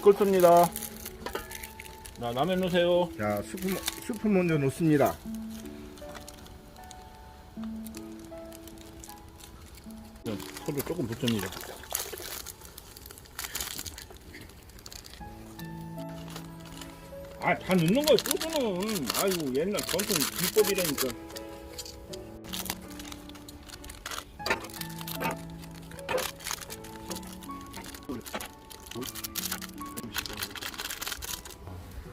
끓습니다. 자, 라면 넣으세요. 자, 수프, 수프 먼저 넣습니다. 소를 조금 붓습니다. 아, 다 넣는 거야, 소주는. 아이고, 옛날 전통 비법이라니까.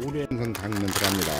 생선 당면 들어갑니다.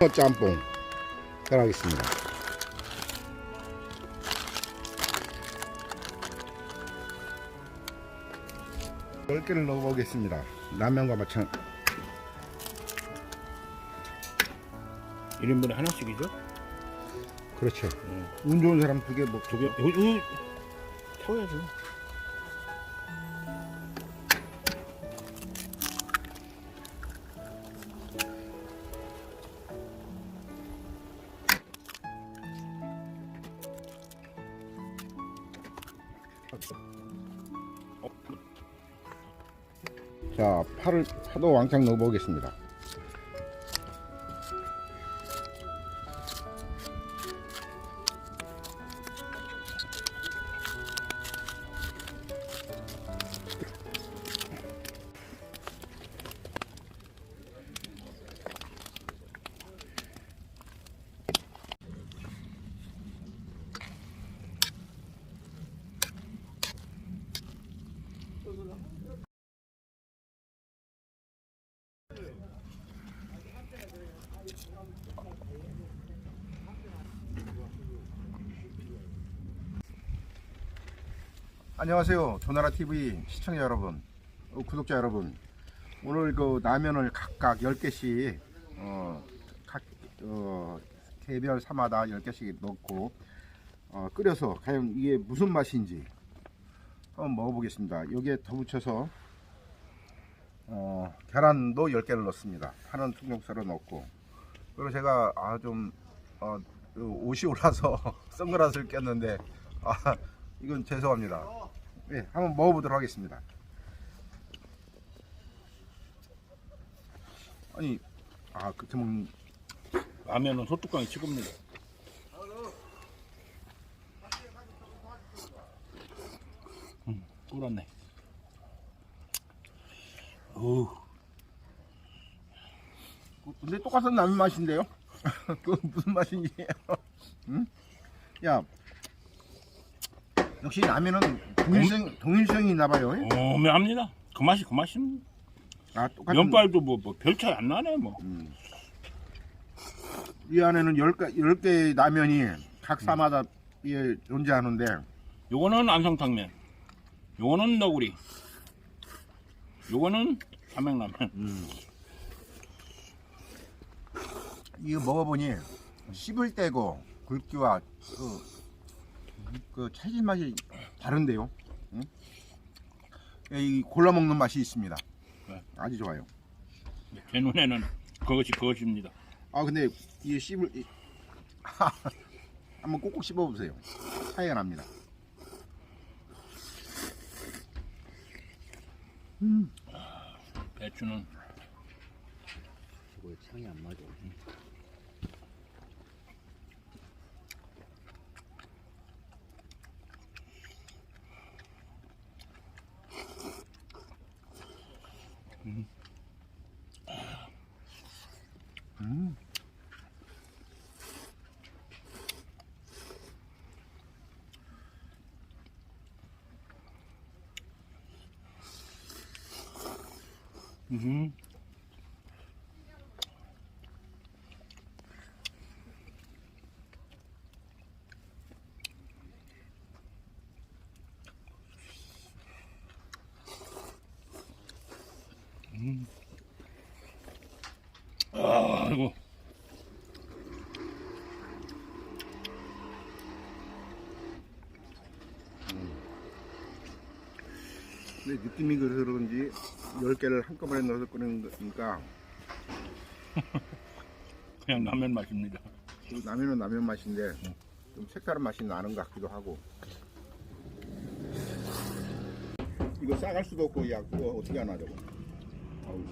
어, 짬뽕 들어가겠습니다. 열 개를 넣어보겠습니다. 라면과 마찬 1인분에 하나씩이죠? 그렇죠. 운 좋은 사람 두 개 먹. 두 개, 이거, 이거 태워야죠. 어, 자, 파를 파도 왕창 넣어 보겠습니다. 안녕하세요. 조나라 TV 시청자 여러분, 어, 구독자 여러분. 오늘 그 라면을 각각 10개씩 어, 각 어, 개별 사마다 10개씩 넣고 어, 끓여서 과연 이게 무슨 맛인지 한번 먹어보겠습니다. 여기에 더 붙여서 어, 계란도 10개를 넣습니다. 파는 통영사로 넣고 그리고 제가 아, 좀 어, 그 옷이 올라서 선글라스를 꼈는데 아, 이건 죄송합니다. 네, 한번 먹어보도록 하겠습니다. 아니, 아, 그렇게 먹는, 라면은 소뚜껑에 찍습니다. 음, 꿀었네. 어우, 근데 똑같은 라면 맛인데요? 그 무슨 맛인지. 응? 야, 역시 라면은 동일성, 동일성이 있나 봐요. 오묘합니다. 그 맛이 그 맛입니다. 아, 똑같은. 면발도 뭐, 뭐 별 차이 안 나네 뭐. 이 안에는 10개, 10개의 라면이 각 사마다 예, 존재하는데, 요거는 안성탕면, 요거는 너구리, 요거는 삼양라면. 이거 먹어보니 씹을 때고 굵기와 그, 그 채질 맛이 다른데요. 응? 예, 이 골라 먹는 맛이 있습니다. 네. 아주 좋아요. 제 눈에는 그것이 그것입니다. 아 근데 이 씹을 이- 한번 꼭꼭 씹어보세요. 차이가 납니다. 배추는 저거 창이 안 맞아. 음. 아이고 근데 느낌이 그래서 그런지 10개를 한꺼번에 넣어서 끓이는 거니까 그냥 라면 맛입니다. 그 라면은 라면 맛인데 좀 색다른 맛이 나는 것 같기도 하고 이거 싸갈 수도 없고 야 그거 어떻게 하나 저거 아우.